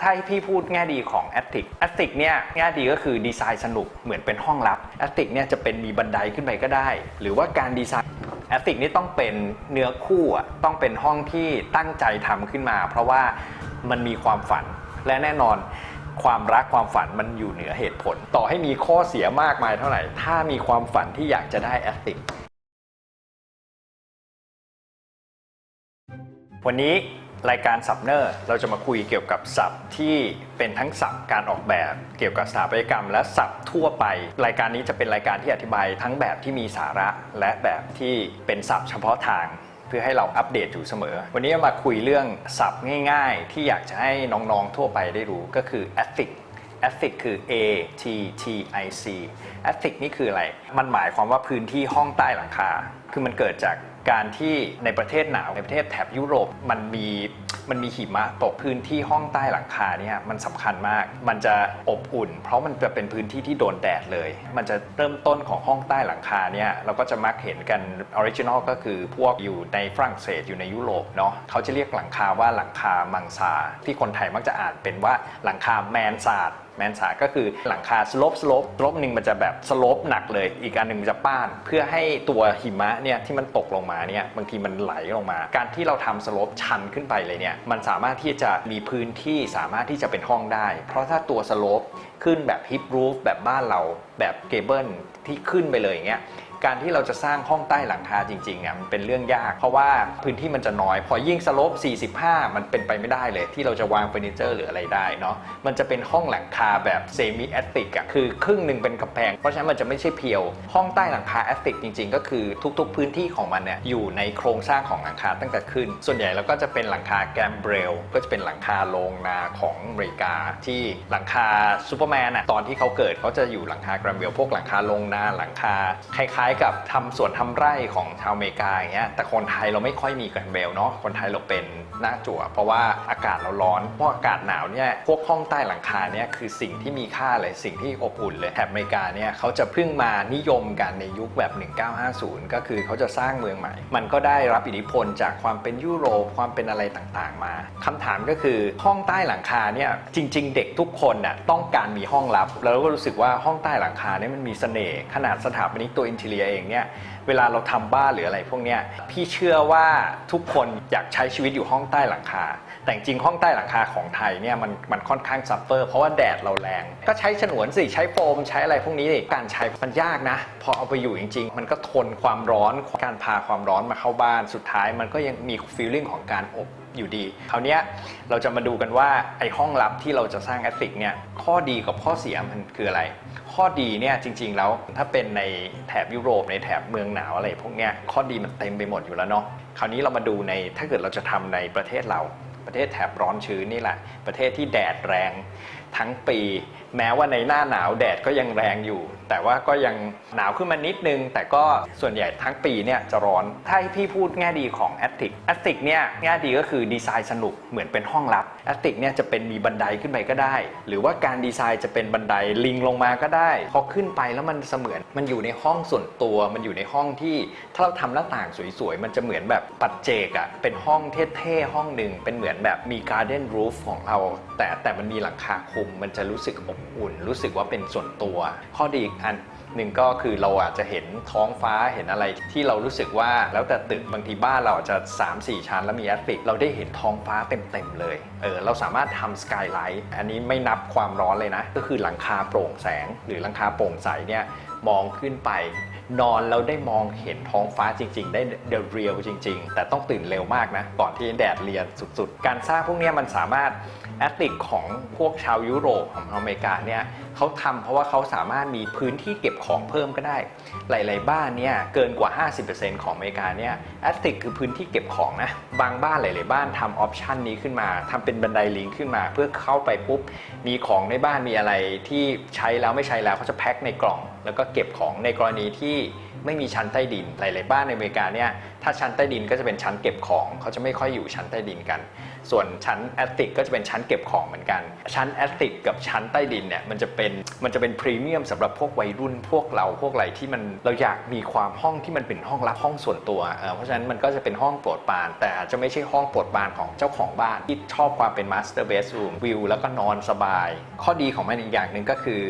ถ้าให้พี่พูดแง่ดีของแอ t ติกแอ t ติกเนี่ยแง่ดีก็คือดีไซน์สนุกเหมือนเป็นห้องลับแอ t ติกเนี่ยจะเป็นมีบันไดขึ้นไปก็ได้ หรือว่าการดีไซน์แอ t ติกนี่ต้องเป็นเนื้อคู่อะต้องเป็นห้องที่ตั้งใจทำขึ้นมา เพราะว่ามันมีความฝันและแน่นอนความรักความฝันมันอยู่เหนือเหตุผล ต่อให้มีข้อเสียมากมายเท่าไหร่ ถ้ามีความฝันที่อยากจะได้แอ t ติกวันนี้ รายการสับเนอร์เราจะมาคุยเกี่ยวกับศัพท์ที่เป็นทั้งศัพท์การออกแบบ เกี่ยวกับสถาปัตยกรรม และศัพท์ทั่วไป รายการนี้จะเป็นรายการที่อธิบายทั้งแบบที่มีสาระและแบบที่เป็นศัพท์เฉพาะทางเพื่อให้เราอัปเดตอยู่เสมอ วันนี้มาคุยเรื่องศัพท์ง่ายๆ ที่อยากจะให้น้องๆทั่วไปได้รู้ก็คือ ethic ethic คือ A T T I C ethic นี่คืออะไร มันหมายความว่าพื้นที่ห้องใต้หลังคา คือมันเกิดจาก การที่ในประเทศหนาวในประเทศแถบยุโรปมันมีมันมีหิมะตกพื้นที่ห้องใต้หลังคาเนี่ยมันสำคัญมาก มันจะอบอุ่น เพราะมันจะเป็นพื้นที่ที่โดนแดดเลย มันจะเริ่มต้นของห้องใต้หลังคาเนี่ยเราก็จะมักเห็นกันออริจินอลก็คือพวกอยู่ในฝรั่งเศสอยู่ในยุโรปเนาะเขาจะเรียกหลังคาว่าหลังคามังสาที่คนไทยมักจะอ่านเป็นว่าหลังคาแมนซาดแมนสาก็คือหลังคาสลบสลบสลบหนึ่งมันจะแบบสลบหนักเลย อีกอันหนึ่งมันจะป้าน เพื่อให้ตัวหิมะเนี่ยที่มันตกลงมาเนี่ยบางทีมันไหลลงมา การที่เราทำสลบชันขึ้นไปเลยเนี่ยมันสามารถที่จะมีพื้นที่สามารถที่จะเป็นห้องได้ เพราะถ้าตัวสลบขึ้นแบบฮิปรูฟแบบบ้านเราแบบเกเบิลที่ขึ้นไปเลยอย่างเงี้ย การที่เราจะสร้างห้องใต้หลังคาจริงๆเนี่ยมันเป็นเรื่องยาก เพราะว่าพื้นที่มันจะน้อย พอยิ่งสโลป 45 มันเป็นไปไม่ได้เลย ที่เราจะวางเฟอร์นิเจอร์หรืออะไรได้เนาะมันจะเป็นห้องหลังคาแบบเซมิแอตติกอะคือครึ่งหนึ่งเป็นกำแพง เพราะฉะนั้นมันจะไม่ใช่เพียว ห้องใต้หลังคาแอตติกจริง ๆ ก็คือทุกๆ พื้นที่ของมันเนี่ยอยู่ในโครงสร้างของหลังคาตั้งแต่ขึ้น ส่วนใหญ่แล้วก็จะเป็นหลังคาแกรมเบรลก็จะเป็นหลังคาโรงนาของอเมริกา ที่หลังคาซูเปอร์แมนอะตอนที่เขาเกิดเขาจะอยู่หลังคาแกรมเบรลพวกหลังคาโรงนาหลังคาคล้ายๆ กับทำสวนทำไร่ของชาวอเมริกาอย่างเงี้ยแต่คนไทยเราไม่ค่อยมีกันเบลเนาะคนไทยเราเป็น หน้าจั่วเพราะว่าอากาศเราร้อน เพราะอากาศหนาวเนี่ยพวกห้องใต้หลังคาเนี่ยคือสิ่งที่มีค่าเลยสิ่งที่อบอุ่นเลยแถบอเมริกาเนี่ยเขาจะเพิ่งมานิยมกันในยุคแบบ 1950 ก็คือเขาจะสร้างเมืองใหม่ มันก็ได้รับอิทธิพลจากความเป็นยุโรปความเป็นอะไรต่างๆ มาคำถามก็คือห้องใต้หลังคาเนี่ยจริง ๆ เด็กทุกคนน่ะต้องการมีห้องลับ แล้วเราก็รู้สึกว่าห้องใต้หลังคาเนี่ยมันมีเสน่ห์ขนาดสถาปนิกตัวอินเทเลียเองเนี่ยเวลาเราทำบ้านหรืออะไรพวกเนี้ยพี่เชื่อว่าทุกคนอยากใช้ชีวิตอยู่ห้องใต้หลังคา แต่จริงห้องใต้หลังคาของไทยเนี่ยมันมันค่อนข้างซัฟเฟอร์เพราะว่าแดดเราแรง ก็ใช้ฉนวนสิใช้โฟมใช้อะไรพวกนี้ดิการใช้มันยากนะ พอเอาไปอยู่จริง ๆ มันก็ทนความร้อนการพาความร้อนมาเข้าบ้านสุดท้าย มันก็ยังมีฟีลลิ่งของการอบอยู่ดี คราวนี้เราจะมาดูกันว่าไอ้ห้องลับที่เราจะสร้างแอสติกเนี่ยข้อดีกับข้อเสียมันคืออะไร ข้อดีเนี่ยจริง ๆ แล้วถ้าเป็นในแถบยุโรปในแถบเมืองหนาวอะไรพวกเนี้ยข้อดีมันเต็มไปหมดอยู่แล้วเนาะคราวนี้เรามาดูในถ้าเกิดเราจะทำในประเทศเรา ประเทศแถบร้อนชื้นนี่แหละ ประเทศที่แดดแรง ทั้งปี แม้ว่าในหน้าหนาวแดดก็ยังแรงอยู่ แต่ว่าก็ยังหนาวขึ้นมานิดนึง แต่ก็ส่วนใหญ่ทั้งปีเนี่ยจะร้อน ถ้าพี่พูดแง่ดีของแอตติกแอตติกเนี่ยแง่ดีก็คือดีไซน์สนุกเหมือนเป็นห้องลับแอตติกเนี่ยจะเป็นมีบันไดขึ้นไปก็ได้ หรือว่าการดีไซน์จะเป็นบันไดลิงลงมาก็ได้พอขึ้นไปแล้วมันเสมือนมันอยู่ในห้องส่วนตัว มันอยู่ในห้องที่ถ้าเราทำหน้าต่างสวยๆมันจะเหมือนแบบปัจเจกอะเป็นห้องเท่ๆห้องหนึ่งเป็นเหมือนแบบมีการ์เด้นรูฟของเราแต่แต่มันมีหลังคาคุมมันจะรู้สึกอบอุ่น รู้สึกว่าเป็นส่วนตัว ข้อดีอีกอันหนึ่งก็คือเราอาจจะเห็นท้องฟ้าเห็นอะไรที่เรารู้สึกว่าแล้วแต่ตึกบางทีบ้านเราอาจจะ 3-4 ชั้นแล้วมีแอตติกเราได้เห็นท้องฟ้าเต็มๆเลยเออเราสามารถทำสกายไลท์อันนี้ไม่นับความร้อนเลยนะ ก็คือหลังคาโปร่งแสงหรือหลังคาโปร่งใสเนี่ยมองขึ้นไปนอนแล้วได้มองเห็นท้องฟ้าจริง ๆ ได้เด e เรียลจริง ๆ แต่ต้องตื่นเร็วมากนะก่อนที่แดดเรียนสุดๆ การสร้างพวกนี้มันสามารถแอตติกของพวกชาวยุโรปของอเมริกาเนี่ยเขาทำเพราะว่าเขาสามารถมีพื้นที่เก็บของเพิ่มก็ได้ หลาย ๆ บ้านเนี่ยเกินกว่า 50%ของอเมริกาเนี่ยแอตติกคือพื้นที่เก็บของนะบางบ้านหลาย ๆ บ้านทำออปชันนี้ขึ้นมาทำเป็นบันไดลิงขึ้นมา เพื่อเข้าไปปุ๊บมีของในบ้านมีอะไรที่ใช้แล้วไม่ใช้แล้วเขาจะแพ็คในกล่อง แล้วก็เก็บของในกรณีที่ไม่มีชั้นใต้ดินหลาย ๆ บ้านในอเมริกาเนี่ย ถ้าชั้นใต้ดินก็จะเป็นชั้นเก็บของเขาจะไม่ค่อยอยู่ชั้นใต้ดินกัน ส่วนชั้นแอตติกก็จะเป็นชั้นเก็บของเหมือนกัน ชั้นแอตติกกับชั้นใต้ดินเนี่ยมันจะเป็นมันจะเป็นพรีเมียมสำหรับพวกวัยรุ่นพวกเราพวกอะไรที่มันเราอยากมีความห้องที่มันเป็นห้องลับห้องส่วนตัวเเพราะฉะนั้นมันก็จะเป็นห้องโปรดปราน แต่อาจจะไม่ใช่ห้องโปรดปรานของเจ้าของบ้านที่ชอบความเป็นมาสเตอร์เบสรูมวิวแล้วก็นอนสบาย ข้อดีของมันอีกอย่างหนึ่งก็คือ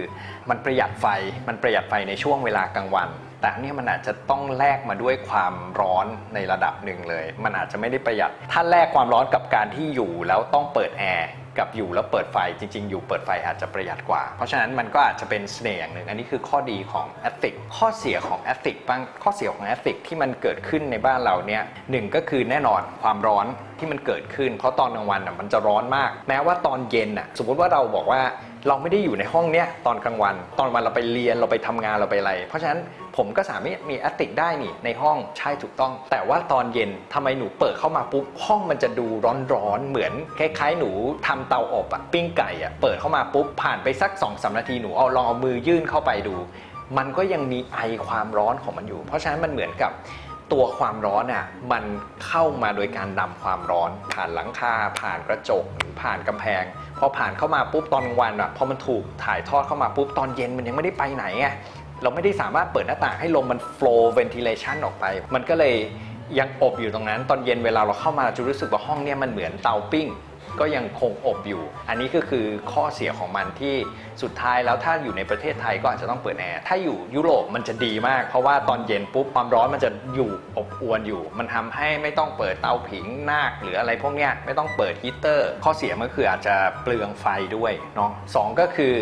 มันประหยัดไฟมันประหยัดไฟในช่วงเวลากลางวัน แต่เนี่ยมันอาจจะต้องแลกมาด้วยความร้อนในระดับหนึ่งเลย มันอาจจะไม่ได้ประหยัด ถ้าแลกความร้อนกับการที่อยู่แล้วต้องเปิดแอร์กับอยู่แล้วเปิดไฟจริง ๆ อยู่เปิดไฟอาจจะประหยัดกว่า เพราะฉะนั้นมันก็อาจจะเป็นเสน่ห์อย่างหนึ่ง อันนี้คือข้อดีของแอติกข้อเสียของแอติกบ้างข้อเสียของแอตติกที่มันเกิดขึ้นในบ้านเราเนี่ยหนึ่งก็คือแน่นอนความร้อนที่มันเกิดขึ้น เพราะตอนกลางวันน่ะมันจะร้อนมาก แม้ว่าตอนเย็นน่ะสมมติว่าเราบอกว่า เราไม่ได้อยู่ในห้องเนี้ยตอนกลางวัน ตอนวันเราไปเรียนเราไปทำงานเราไปอะไร เพราะฉะนั้นผมก็สามารถมีแอตติกได้นี่ในห้องใช่ถูกต้อง แต่ว่าตอนเย็นทำไมหนูเปิดเข้ามาปุ๊บห้องมันจะดูร้อนๆเหมือนคล้ายๆ หนูทำเตาอบอะปิ้งไก่อะเปิดเข้ามาปุ๊บผ่านไปสัก2อสนาทีหนูเอาลองเอามือยื่นเข้าไปดู มันก็ยังมีไอความร้อนของมันอยู่ เพราะฉะนั้นมันเหมือนกับตัวความร้อนอะมันเข้ามาโดยการนำความร้อน ผ่านหลังคาผ่านกระจกหรือผ่านกำแพง อผ่านเข้ามาปุ๊บตอนกลางวันอะพอมันถูกถ่ายทอดเข้ามาปุ๊บตอนเย็นมันยังไม่ได้ไปไหนไงเราไม่ได้สามารถเปิดหน้าต่างให้ลมมัน flow ventilation ออกไป มันก็เลยยังอบอยู่ตรงนั้น ตอนเย็นเวลาเราเข้ามาจะรู้สึกว่าห้องเนี่ยมันเหมือนเตาปิ้ง ก็ยังคงอบอยู่ อันนี้ก็คือข้อเสียของมันที่สุดท้ายแล้วถ้าอยู่ในประเทศไทยก็อาจจะต้องเปิดแอร์ ถ้าอยู่ยุโรปมันจะดีมาก เพราะว่าตอนเย็นปุ๊บความร้อนมันจะอยู่อบอวนอยู่ มันทำให้ไม่ต้องเปิดเตาผิงนาคหรืออะไรพวกเนี้ยไม่ต้องเปิดฮีเตอร์ ข้อเสียมันคืออาจจะเปลืองไฟด้วยเนาะสองก็คือ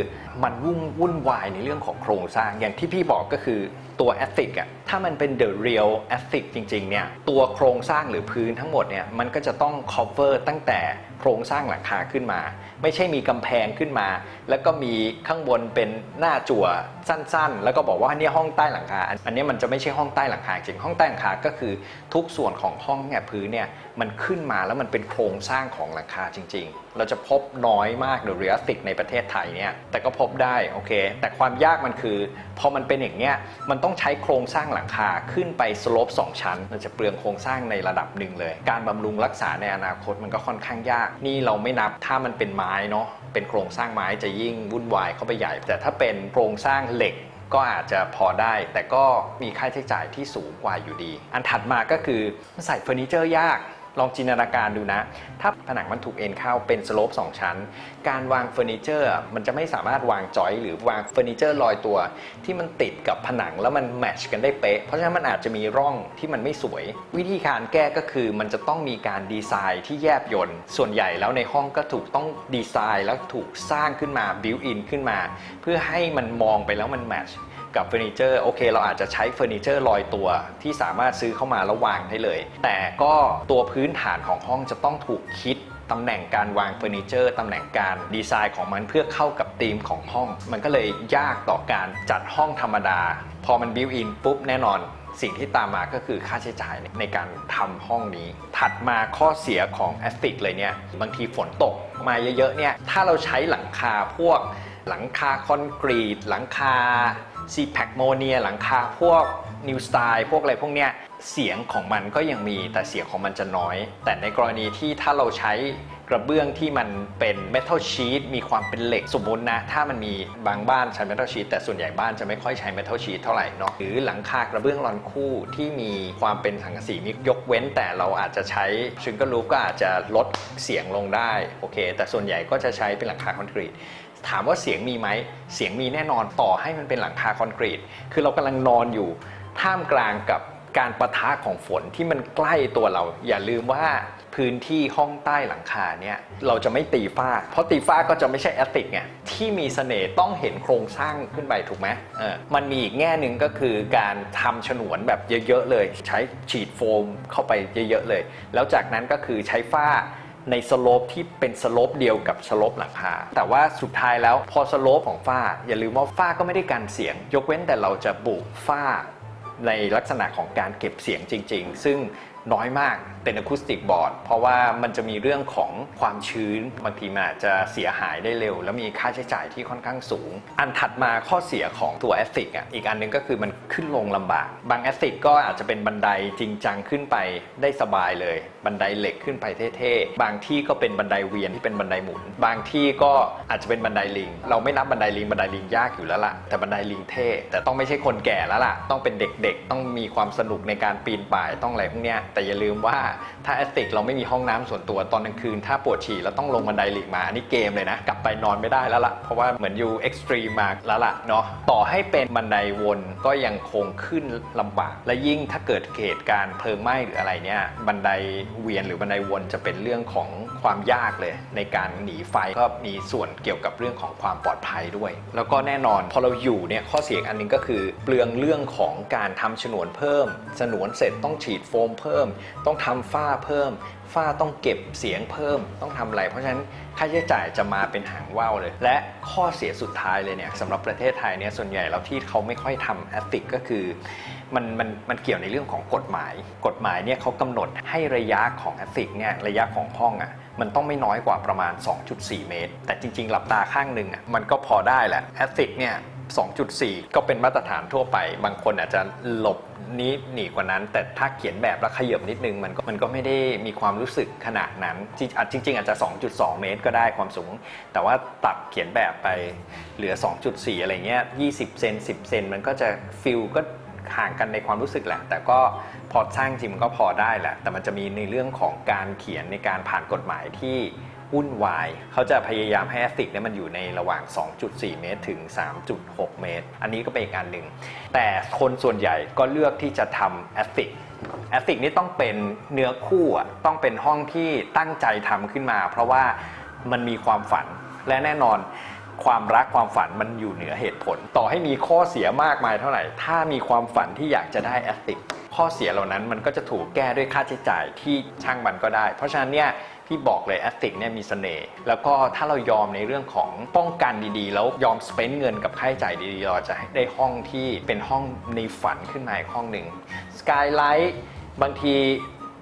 มันวุ่นวุ่นวายในเรื่องของโครงสร้างอย่างที่พี่บอกก็คือ ตัวแอสติกอะถ้ามันเป็นเดอะเรียลแอสติกจริงๆเนี่ยตัวโครงสร้างหรือพื้นทั้งหมดเนี่ยมันก็จะต้อง cover ตั้งแต่โครงสร้างหลังคาขึ้นมา ไม่ใช่มีกำแพงขึ้นมา แล้วก็มีข้างบนเป็นหน้าจั่วสั้นๆ แล้วก็บอกว่าเนี่ยห้องใต้หลังคา อันนี้มันจะไม่ใช่ห้องใต้หลังคาจริงห้องใต้หลังคาก็คือทุกส่วนของห้องเนี่ยพื้นเนี่ยมันขึ้นมาแล้วมันเป็นโครงสร้างของหลังคาจริง ๆ เราจะพบน้อยมากโดยเรียลติกในประเทศไทยเนี่ยแต่ก็พบได้โอเค แต่ความยากมันคือ พอมันเป็นอย่างเนี้ยมันต้องใช้โครงสร้างหลังคาขึ้นไปสโลป2ชั้น มันจะเปลืองโครงสร้างในระดับหนึ่งเลย การบำรุงรักษาในอนาคตมันก็ค่อนข้างยาก นี่เราไม่นับถ้ามันเป็นไม้เนาะเป็นโครงสร้างไม้จะยิ่งวุ่นวายเข้าไปใหญ่ แต่ถ้าเป็นโครงสร้างเหล็กก็อาจจะพอได้ แต่ก็มีค่าใช้จ่ายที่สูงกว่าอยู่ดี อันถัดมาก็คือใส่เฟอร์นิเจอร์ยาก ลองจินตนาการดูนะ ถ้าผนังมันถูกเอ็นเข้าเป็นสโลป2ชั้น การวางเฟอร์นิเจอร์ มันจะไม่สามารถวางจอยหรือวางเฟอร์นิเจอร์ลอยตัว ที่มันติดกับผนังแล้วมันแมชกันได้เป๊ะ เพราะฉะนั้นมันอาจจะมีร่องที่มันไม่สวย วิธีการแก้ก็คือมันจะต้องมีการดีไซน์ที่แยบยลส่วนใหญ่แล้วในห้องก็ถูกต้องดีไซน์แล้วถูกสร้างขึ้นมาบิวอินขึ้นมา เพื่อให้มันมองไปแล้วมันแมช กับเฟอร์นิเจอร์โอเค เราอาจจะใช้เฟอร์นิเจอร์ลอยตัว ที่สามารถซื้อเข้ามาแล้ววางได้เลย แต่ก็ตัวพื้นฐานของห้องจะต้องถูกคิดตำแหน่งการวางเฟอร์นิเจอร์ตำแหน่งการดีไซน์ของมันเพื่อเข้ากับธีมของห้อง มันก็เลยยากต่อการจัดห้องธรรมดา พอมันบิวอินปุ๊บแน่นอนสิ่งที่ตามมาก็คือค่าใช้จ่ายในการทำห้องนี้ ถัดมาข้อเสียของแอสติกเลยเนี่ย บางทีฝนตกมาเยอะๆเนี่ย ถ้าเราใช้หลังคาพวกหลังคาคอนกรีต หลังคา ซีแพคโมเนียหลังคาพวกนิวสไตล์พวกอะไรพวกเนี้ยเสียงของมันก็ยังมีแต่เสียงของมันจะน้อย แต่ในกรณีที่ถ้าเราใช้กระเบื้องที่มันเป็นเมทัลชีตมีความเป็นเหล็กสมมตินะ ถ้ามันมีบางบ้านใช้เมทัลชีตแต่ส่วนใหญ่บ้านจะไม่ค่อยใช้เมทัลชีตเท่าไหร่เนาะหรือหลังคากระเบื้องรอนคู่ที่มีความเป็นสังกะสีมียกเว้น แต่เราอาจจะใช้ชิงเกิลรูฟก็อาจจะลดเสียงลงได้โอเค แต่ส่วนใหญ่ก็จะใช้เป็นหลังคาคอนกรีต ถามว่าเสียงมีไหม เสียงมีแน่นอนต่อให้มันเป็นหลังคาคอนกรีต คือเรากำลังนอนอยู่ท่ามกลางกับการประทะของฝนที่มันใกล้ตัวเรา อย่าลืมว่าพื้นที่ห้องใต้หลังคาเนี่ยเราจะไม่ตีฝ้า เพราะตีฝ้าก็จะไม่ใช่แอตติกไงที่มีเสน่ห์ต้องเห็นโครงสร้างขึ้นไปถูกไหมเออมันมีอีกแง่หนึ่งก็คือการทำฉนวนแบบเยอะๆเลย ใช้ฉีดโฟมเข้าไปเยอะๆเลย แล้วจากนั้นก็คือใช้ฝ้า ในสโลปที่เป็นสโลปเดียวกับสโลปหลังคา แต่ว่าสุดท้ายแล้วพอสโลปของฝ้า อย่าลืมว่าฝ้าก็ไม่ได้กันเสียง ยกเว้นแต่เราจะบุฝ้าในลักษณะของการเก็บเสียงจริง ๆ ซึ่ง น้อยมากเป็นอะคูสติกบอร์ดเพราะว่ามันจะมีเรื่องของความชื้นบางทีมันอาจจะเสียหายได้เร็ว แล้วมีค่าใช้จ่ายที่ค่อนข้างสูง อันถัดมาข้อเสียของตัวแอสซิกอะอีกอันหนึงก็คือมันขึ้นลงลำบาก บางแอสซิกก็อาจจะเป็นบันไดจริงจังขึ้นไปได้สบายเลย บันไดเหล็กขึ้นไปเท่ๆ บางที่ก็เป็นบันไดเวียนที่เป็นบันไดหมุน บางที่ก็อาจจะเป็นบันไดลิง เราไม่นับบันไดลิงบันไดลิงยากอยู่แล้วล่ะแต่บันไดลิงเท่แต่ต้องไม่ใช่คนแก่แล้วล่ะต้องเป็นเด็กๆ ต้องมีความสนุกในการปีนป่ายต้องอะไรพวกเนี้ยแต่อย่าลืมว่าถ้าแอสติกเราไม่มีห้องน้ำส่วนตัวตอนกลางคืน ถ้าปวดฉี่เราต้องลงบันไดหลีกมาอันนี้เกมเลยนะ กลับไปนอนไม่ได้แล้วล่ะ เพราะว่าเหมือนอยู่เอ็กซ์ตรีมมากแล้วล่ะเนาะต่อให้เป็นบันไดวนก็ยังคงขึ้นลำบาก และยิ่งถ้าเกิดเหตุการณ์เพลิงไหม้หรืออะไรเนี่ยบันไดเวียนหรือบันไดวนจะเป็นเรื่องของความยากเลย ในการหนีไฟก็มีส่วนเกี่ยวกับเรื่องของความปลอดภัยด้วย แล้วก็แน่นอนพอเราอยู่เนี่ยข้อเสียอันหนึงก็คือเปลืองเรื่องของการทำฉนวนเพิ่มฉนวนเสร็จต้องฉีดโฟมเพิ่มต้องทำฝ้าเพิ่ม ฝ้าต้องเก็บเสียงเพิ่ม ต้องทำอะไร เพราะฉะนั้นค่าใช้จ่ายจะมาเป็นหางว่าวเลย และข้อเสียสุดท้ายเลยเนี่ยสำหรับประเทศไทยเนี่ยส่วนใหญ่แล้วที่เขาไม่ค่อยทำแอติกก็คือมันมันมันเกี่ยวในเรื่องของกฎหมาย กฎหมายเนี่ยเขากำหนดให้ระยะของแอติกเนี่ยระยะของห้องอะมันต้องไม่น้อยกว่าประมาณ 2.4 เมตร แต่จริง ๆ หลับตาข้างหนึ่งอะมันก็พอได้แหละแอติกเนี่ย 2.4 ก็เป็นมาตรฐานทั่วไป บางคนอาจจะหลบนี้หนีกว่านั้น แต่ถ้าเขียนแบบแล้วขยับนิดนึงมันก็มันก็ไม่ได้มีความรู้สึกขนาดนั้นจริงอะจริง ๆ อาจจะ 2.2 เมตรก็ได้ความสูง แต่ว่าตัดเขียนแบบไปเหลือ 2.4 อะไรเงี้ย 20 เซน 10 เซน มันก็จะฟิลก็ห่างกันในความรู้สึกแหละ แต่ก็พอสร้างจริงมันก็พอได้แหละ แต่มันจะมีในเรื่องของการเขียนในการผ่านกฎหมายที่ วุ่นวาย เขาจะพยายามให้แอสติกเนี่ยมันอยู่ในระหว่าง 2.4 เมตร ถึง 3.6 เมตร อันนี้ก็เป็นอีกอันหนึ่ง แต่คนส่วนใหญ่ก็เลือกที่จะทำแอสติกแอสติกนี่ต้องเป็นเนื้อคู่ต้องเป็นห้องที่ตั้งใจทำขึ้นมา เพราะว่ามันมีความฝันและแน่นอนความรักความฝันมันอยู่เหนือเหตุผล ต่อให้มีข้อเสียมากมายเท่าไหร่ ถ้ามีความฝันที่อยากจะได้แอสติกข้อเสียเหล่านั้นมันก็จะถูกแก้ด้วยค่าใช้จ่ายที่ช่างมันก็ได้ เพราะฉะนั้นเนี่ย พี่บอกเลยแอสติกเนี่ยมีเสน่ห์แล้วก็ถ้าเรายอมในเรื่องของป้องกันดีๆ แล้วยอมสเปนเงินกับค่าใช้จ่ายดีๆ เราจะได้ห้องที่เป็นห้องในฝันขึ้นมาอีกห้องหนึ่งสกายไลท์บางที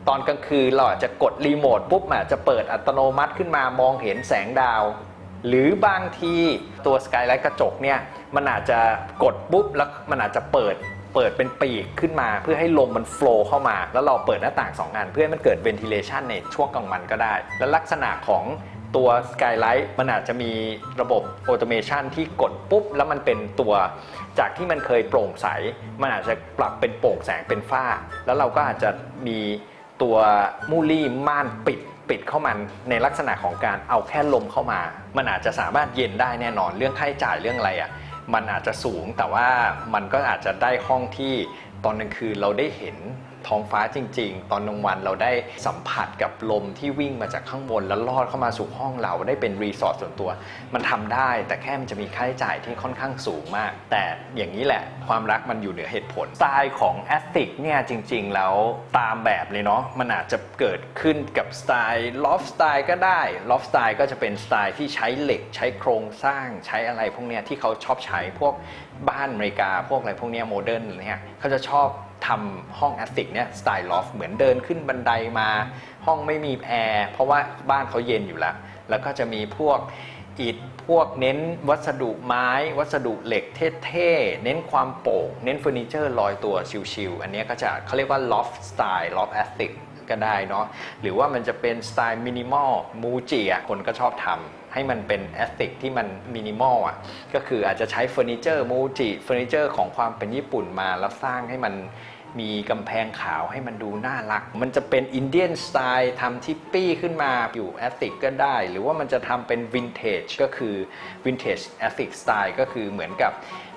ตอนกลางคืนเราอาจจะกดรีโมทปุ๊บอาจจะเปิดอัตโนมัติขึ้นมามองเห็นแสงดาว หรือบางทีตัวสกายไลท์กระจกเนี่ยมันอาจจะกดปุ๊บแล้วมันอาจจะเปิด เปิดเป็นปีกขึ้นมาเพื่อให้ลมมันโฟล์เข้ามา แล้วเราเปิดหน้าต่าง 2 อัน เพื่อให้มันเกิด ventilation ในช่วงกลางวันก็ได้ และลักษณะของตัวสกายไลท์มันอาจจะมีระบบอ t o เมชันที่กดปุ๊บ แล้วมันเป็นตัวจากที่มันเคยโปร่งใส มันอาจจะปรับเป็นโปร่งแสงเป็นฝ้า แล้วเราก็อาจจะมีตัวมูลลี่ม่านปิดปิดเข้ามันในลักษณะของการเอาแค่ลมเข้ามา มันอาจจะสามารถเย็นได้แน่นอนเรื่องค่าใช้จ่ายเรื่องอะไรอะ่ะ มันอาจจะสูงแต่ว่ามันก็อาจจะได้ห้องที่ตอนกลางคืนเราได้เห็น ท้องฟ้าจริง ๆ ตอนกลางวันเราได้สัมผัสกับลมที่วิ่งมาจากข้างบนแล้วลอดเข้ามาสู่ห้องเราได้เป็นรีสอร์ทส่วนตัว มันทำได้ แต่แค่มันจะมีค่าใช้จ่ายที่ค่อนข้างสูงมาก แต่อย่างนี้แหละความรักมันอยู่เหนือเหตุผลสไตล์ของแอสติกเนี่ยจริง ๆ แล้วตามแบบเลยเนาะมันอาจจะเกิดขึ้นกับสไตล์ลอฟสไตล์ก็ได้ลอฟสไตล์ก็จะเป็นสไตล์ที่ใช้เหล็กใช้โครงสร้างใช้อะไรพวกเนี้ยที่เขาชอบใช้พวกบ้านอเมริกาพวกอะไรพวกเนี้ยโมเดิร์นเนี่ยเขาจะชอบ ทำห้องแอสติกเนี่ยสไตล์ลอฟเหมือนเดินขึ้นบันไดมา ห้องไม่มีแอร์เพราะว่าบ้านเขาเย็นอยู่แล้ว แล้วก็จะมีพวกอิฐพวกเน้นวัสดุไม้ วัสดุเหล็กเท่ๆ เน้นความโป่ง เน้นเฟอร์นิเจอร์ลอยตัวชิวๆ อันนี้ก็จะเขาเรียกว่า loft style loft aesthetic ก็ได้เนาะหรือว่ามันจะเป็นสไตล์มินิมอลมูจิอะคนก็ชอบทำ ให้มันเป็นแอสติกที่มันมินิมอลอะก็คืออาจจะใช้เฟอร์นิเจอร์มูจิเฟอร์นิเจอร์ของความเป็นญี่ปุ่นมาแล้วสร้างให้มันมีกำแพงขาวให้มันดูน่ารัก มันจะเป็นอินเดียนสไตล์ทำทิปปี้ขึ้นมาอยู่แอสติกก็ได้ หรือว่ามันจะทำเป็นวินเทจก็คือวินเทจแอสติกสไตล์ก็คือเหมือนกับ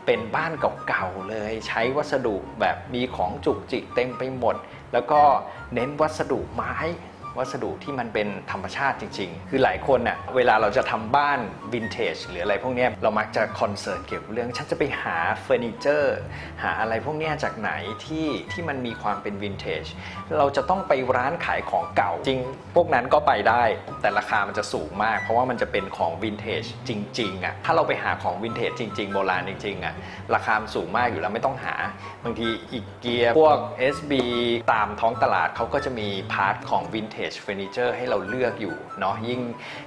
เป็นบ้านเก่าๆเลย ใช้วัสดุแบบมีของจุกจิกเต็มไปหมด แล้วก็เน้นวัสดุไม้ วัสดุที่มันเป็นธรรมชาติจริง ๆ คือหลายคนเน่ะเวลาเราจะทำบ้านวินเทจหรืออะไรพวกนี้เรามักจะคอนเซิร์นเกี่ยวกับเรื่องฉันจะไปหาเฟอร์นิเจอร์หาอะไรพวกนี้จากไหนที่ที่มันมีความเป็นวินเทจเราจะต้องไปร้านขายของเก่าจริง พวกนั้นก็ไปได้ แต่ราคามันจะสูงมาก เพราะว่ามันจะเป็นของวินเทจจริงๆอะถ้าเราไปหาของวินเทจจริง ๆ โบราณจริงๆอะราคามสูงมากอยู่แล้วไม่ต้องหา บางทีอีกเกียพวก SB ตามท้องตลาดเขาก็จะมีพาร์ทของวินเทจเฟอร์นิเจอร์ให้เราเลือกอยู่เนาะยิ่ง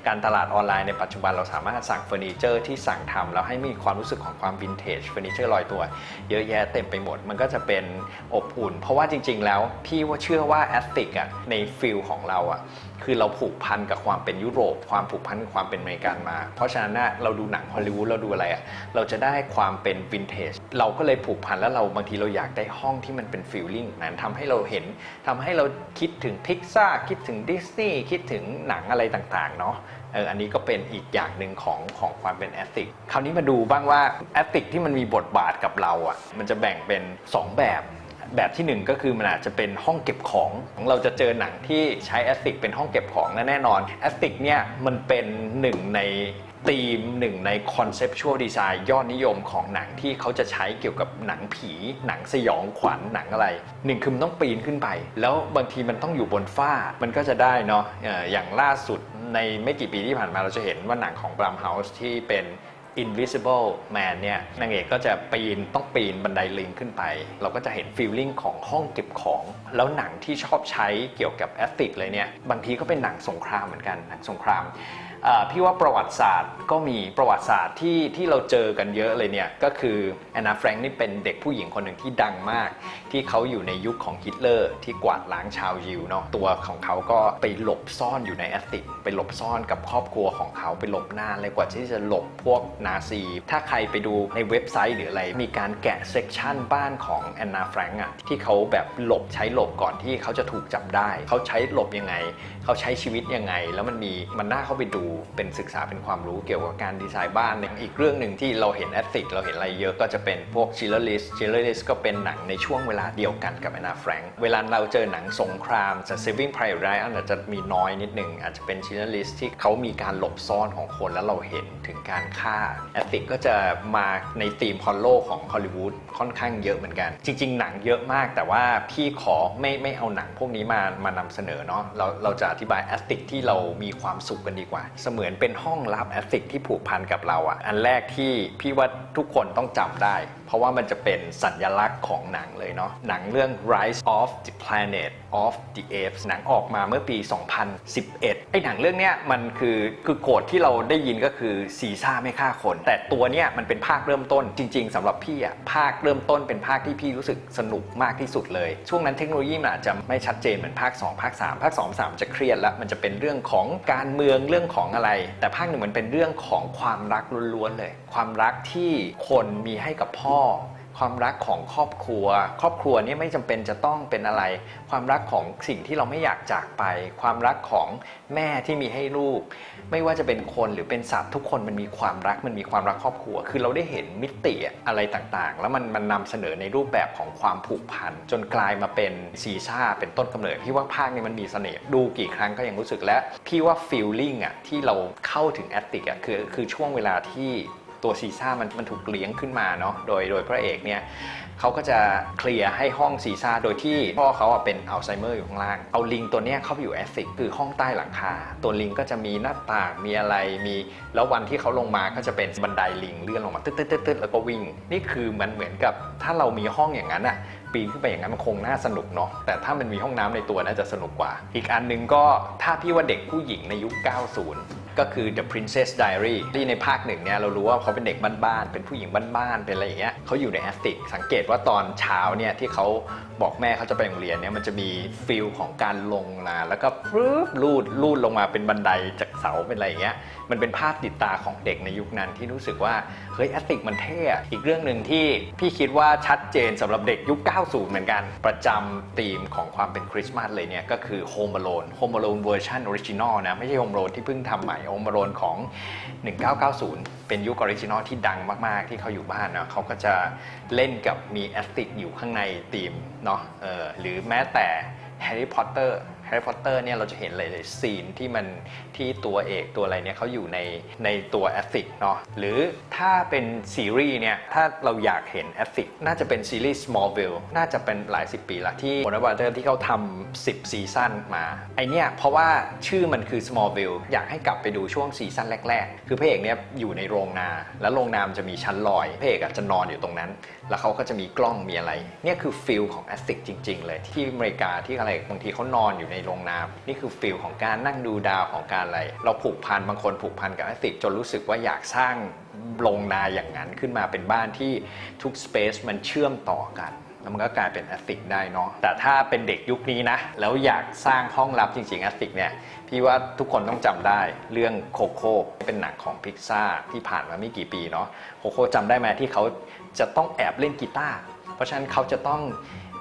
การตลาดออนไลน์ในปัจจุบันเราสามารถสั่งเฟอร์นิเจอร์ที่สั่งทำแล้วให้มีความรู้สึกของความวินเทจเฟอร์นิเจอร์ลอยตัว เยอะแยะเต็มไปหมด มันก็จะเป็นอบอุ่น เพราะว่าจริง ๆ แล้วพี่ว่าเชื่อว่าแอสติกอะในฟิลของเราอะคือเราผูกพันกับความเป็นยุโรป ความผูกพันกับความเป็นอเมริกันมา เพราะฉะนั้นนะเราดูหนังฮอลลีวูดเราดูอะไรอะเราจะได้ความเป็นวินเทจเราก็เลยผูกพันแล้วเราบางทีเราอยากได้ห้องที่มันเป็นฟิลลิ่งนั้นทำให้เราเห็นทำให้เราคิดถึงพิกซ่าคิดถึงดิสนีย์คิดถึงหนังอะไรต่างๆเนาะเอออันนี้ก็เป็นอีกอย่างหนึ่งของของความเป็นแอสติกคราวนี้มาดูบ้างว่าแอสติกที่มันมีบทบาทกับเราอะมันจะแบ่งเป็น 2 แบบแบบที่ 1 ก็คือมันอาจจะเป็นห้องเก็บของ เราจะเจอหนังที่ใช้แอสติกเป็นห้องเก็บของและแน่นอนแอสติกเนี่ยมันเป็นหนึ่งใน ธีมหนึ่งในคอนเซปชวลดีไซน์ยอดนิยมของหนังที่เขาจะใช้เกี่ยวกับหนังผี หนังสยองขวัญหนังอะไรหนึ่งคือมันต้องปีนขึ้นไป แล้วบางทีมันต้องอยู่บนฟ้ามันก็จะได้เนาะอย่างล่าสุดในไม่กี่ปีที่ผ่านมาเราจะเห็นว่าหนังของ Blumhouse ที่เป็น Invisible Man เนี่ยนางเอกก็จะปีนต้องปีนบันไดลิงขึ้นไป เราก็จะเห็นฟีลลิ่งของห้องเก็บของ แล้วหนังที่ชอบใช้เกี่ยวกับแอสติกเลยเนี่ย บางทีก็เป็นหนังสงครามเหมือนกัน หนังสงคราม พี่ว่าประวัติศาสตร์ก็มีประวัติศาสตร์ที่ที่เราเจอกันเยอะเลยเนี่ยก็คือแอนนาแฟรงค์นี่เป็นเด็กผู้หญิงคนหนึ่งที่ดังมาก ที่เขาอยู่ในยุคของฮิตเลอร์ที่กวาดล้างชาวยิวเนาะตัวของเขาก็ไปหลบซ่อนอยู่ในแอสติกไปหลบซ่อนกับครอบครัวของเขาไปหลบนานเลยกว่าที่จะหลบพวกนาซี ถ้าใครไปดูในเว็บไซต์หรืออะไรมีการแกะเซกชันบ้านของแอนนาแฟรงก์อะที่เขาแบบหลบใช้หลบก่อนที่เขาจะถูกจับได้ เขาใช้หลบยังไง เขาใช้ชีวิตยังไง แล้วมันมีมันน่าเข้าไปดูเป็นศึกษาเป็นความรู้เกี่ยวกับการดีไซน์บ้านอีกเรื่องหนึ่งที่เราเห็นแอสติกเราเห็นอะไรเยอะก็จะเป็นพวกชิลเลอร์ลิสชิลเลอร์ลิสก็เป็นหนังในช่วงเวลาเดียวกันกับแอนนาแฟรงก์เวลาเราเจอหนังสงครามจะ Saving Private Ryan อาจจะมีน้อยนิดนึงอาจจะเป็นชิลเลอร์ลิสที่เขามีการหลบซ่อนของคนแล้วเราเห็นถึงการฆ่าแอสติกก็จะมาในธีมฮอลโลของฮอลลีวูดค่อนข้างเยอะเหมือนกัน จริง ๆ หนังเยอะมาก แต่ว่าพี่ขอไม่ไม่เอาหนังพวกนี้มามานำเสนอเนาะเราเราจะอธิบายแอสติกที่เรามีความสุขกันดีกว่าเสมือนเป็นห้องลับแอสติกที่ผูกพันกับเราอะ่ะ อันแรกที่พี่ว่าทุกคนต้องจำได้ เพราะว่ามันจะเป็นสัญลักษณ์ของหนังเลยเนาะหนังเรื่อง Rise of the Planet of the Apes หนังออกมาเมื่อปี 2011 ไอ้หนังเรื่องเนี้ยมันคือคือโกรธที่เราได้ยินก็คือซีซ่าไม่ฆ่าคน แต่ตัวเนี้ยมันเป็นภาคเริ่มต้นจริง ๆสำหรับพี่อะภาคเริ่มต้นเป็นภาคที่พี่รู้สึกสนุกมากที่สุดเลย ช่วงนั้นเทคโนโลยีมันอาจจะไม่ชัดเจนเหมือนภาค 2 ภาค 3 ภาค 2 3 จะเครียดแล้วมันจะเป็นเรื่องของการเมืองเรื่องของอะไร แต่ภาคหนึ่งมันเป็นเรื่องของความรักล้วนๆเลย ความรักที่คนมีให้กับพ่อ ความรักของครอบครัว ครอบครัวนี่ไม่จำเป็นจะต้องเป็นอะไร ความรักของสิ่งที่เราไม่อยากจากไป ความรักของแม่ที่มีให้ลูก ไม่ว่าจะเป็นคนหรือเป็นสัตว์ทุกคนมันมีความรักมันมีความรักครอบครัว คือเราได้เห็นมิติอะไรต่างๆ แล้วมันมันนำเสนอในรูปแบบของความผูกพันจนกลายมาเป็นซีซ่าเป็นต้นกำเนิดพี่ว่าภาคนี้มันมีเสน่ห์ดูกี่ครั้งก็ยังรู้สึกและพี่ว่าฟีลลิ่งอะที่เราเข้าถึงแอตติกอะคือคือช่วงเวลาที่ ตัวซีซ่ามันมันถูกเลี้ยงขึ้นมาเนาะโดยโดยพระเอกเนี่ยเขาก็จะเคลียร์ให้ห้องซีซ่าโดยที่พ่อเขาอะเป็นอัลไซเมอร์อยู่ข้างล่าง เอาลิงตัวเนี้ยเข้าไปอยู่แอฟริกคือห้องใต้หลังคา ตัวลิงก็จะมีหน้าต่างมีอะไรมีแล้ววันที่เขาลงมาก็จะเป็นบันไดลิงเลื่อนลงมาตึ๊ดตึ๊ดตึ๊ดตืดแล้วก็วิ่ง นี่คือมันเหมือนกับถ้าเรามีห้องอย่างนั้นอะปีนขึ้นไปอย่างนั้นมันคงน่าสนุกเนาะแต่ถ้ามันมีห้องน้ำในตัวน่าจะสนุกกว่า อีกอันหนึงก็ถ้าพี่ว่าเด็กผู้หญิงในยุค 90 ก็คือ The Princess Diary ที่ในภาคหนึ่งเนี่ยเรารู้ว่าเขาเป็นเด็กบ้านๆ เป็นผู้หญิงบ้านๆ เป็นอะไรอย่างเงี้ยเขาอยู่ในแอสติก สังเกตว่าตอนเช้าเนี่ยที่เขาบอกแม่เขาจะไปโรงเรียนเนี่ยมันจะมีฟิลของการลงมาแล้วก็ปึ๊บลูดลูดลงมาเป็นบันไดจากเสาเป็นอะไรอย่างเงี้ยมันเป็นภาพติดตาของเด็กในยุคนั้นที่รู้สึกว่าเฮ้ยแอสติกมันเท่อีกเรื่องหนึ่งที่พี่คิดว่าชัดเจนสำหรับเด็กยุค 90 เหมือนกัน ประจำธีมของความเป็นคริสต์มาสเลยเนี่ยก็คือ Home Alone Home Alone เวอร์ชันออริจินอลนะไม่ใช่ Home Alone ที่เพิ่งทำใหม่ Home Alone ของ 1990 เป็นยุคออริจินอลที่ดังมาก ๆ ที่เขาอยู่บ้านเนาะเขาก็จะเล่นกับมีแอสติกอยู่ข้างในธีมเนาะหรือแม้แต่แฮร์รี่พอตเตอร์ แฮร์รี่พอตเตอร์เนี่ยเราจะเห็นหลายๆซีนที่มันที่ตัวเอกตัวอะไรเนี่ยเขาอยู่ในในตัวแอสิกเนาะหรือถ้าเป็นซีรีส์เนี่ยถ้าเราอยากเห็นแอสิกน่าจะเป็นซีรีส์ Smallville น่าจะเป็นหลายสิบปีละที่โอนาบาเตอร์ที่เขาทำ10 ซีซั่นมาไอเนี่ยเพราะว่าชื่อมันคือ Smallville อยากให้กลับไปดูช่วงซีซั่นแรก ๆ คือพระเอกเนี่ยอยู่ในโรงนา แล้วโรงนามจะมีชั้นลอยพระเอกอะจะนอนอยู่ตรงนั้นแล้วเขาก็จะมีกล้องมีอะไร เนี่ยคือฟิลของแอสติกจริง ๆ เลย ที่อเมริกาที่อะไรบางทีเขานอนอยู่ในโรงนานี่คือฟิลของการนั่งดูดาวของการอะไร เราผูกพันบางคนผูกพันกับแอสติกจนรู้สึกว่าอยากสร้างโรงนาอย่างนั้นขึ้นมาเป็นบ้านที่ทุกสเปซมันเชื่อมต่อกันแล้วมันก็กลายเป็นแอสติกได้เนาะแต่ถ้าเป็นเด็กยุคนี้นะ แล้วอยากสร้างห้องลับจริงๆแอสติกเนี่ยพี่ว่าทุกคนต้องจำได้เรื่องโคโค่เป็นหนังของพิกซ่าที่ผ่านมาไม่กี่ปีเนาะโคโค่จำได้ไหมที่เขา จะต้องแอบเล่นกีตาร์เพราะฉะนั้นเขาจะต้อง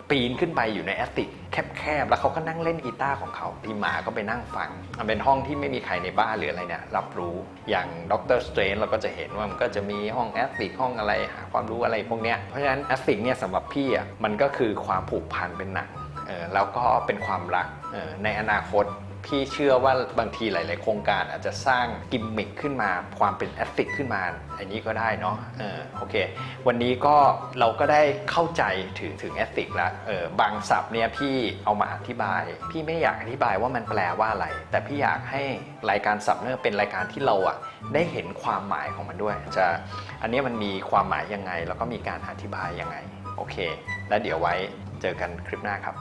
ปีนขึ้นไปอยู่ในแอสติกแคบๆ แล้วเขาก็นั่งเล่นกีตาร์ของเขาพี่หมาก็ไปนั่งฟัง มันเป็นห้องที่ไม่มีใครในบ้านหรืออะไรเนี่ยรับรู้อย่างด็อกเตอร์สเตรนเราก็จะเห็นว่ามันก็จะมีห้องแอสติกห้องอะไรหาความรู้อะไรพวกเนี้ยเพราะฉะนั้นแอสติกเนี่ยสำหรับพี่อะมันก็คือความผูกพันเป็นหนังแล้วก็เป็นความรักในอนาคต พี่เชื่อว่าบางทีหลาย ๆ โครงการอาจจะสร้างกิมมิคขึ้นมา ความเป็นแอสติกขึ้นมา อันนี้ก็ได้เนาะเออโอเค วันนี้ก็เราก็ได้เข้าใจถึงถึงแอสติกล้วเออบางศัพท์เนี่ยพี่เอามาอธิบาย พี่ไม่อยากอธิบายว่ามันแปลว่าอะไร แต่พี่อยากให้รายการสับเนอร์เป็นรายการที่เราอะได้เห็นความหมายของมันด้วย จะอันนี้มันมีความหมายยังไง แล้วก็มีการอธิบายยังไง โอเค แล้วเดี๋ยวไว้เจอกันคลิปหน้าครับ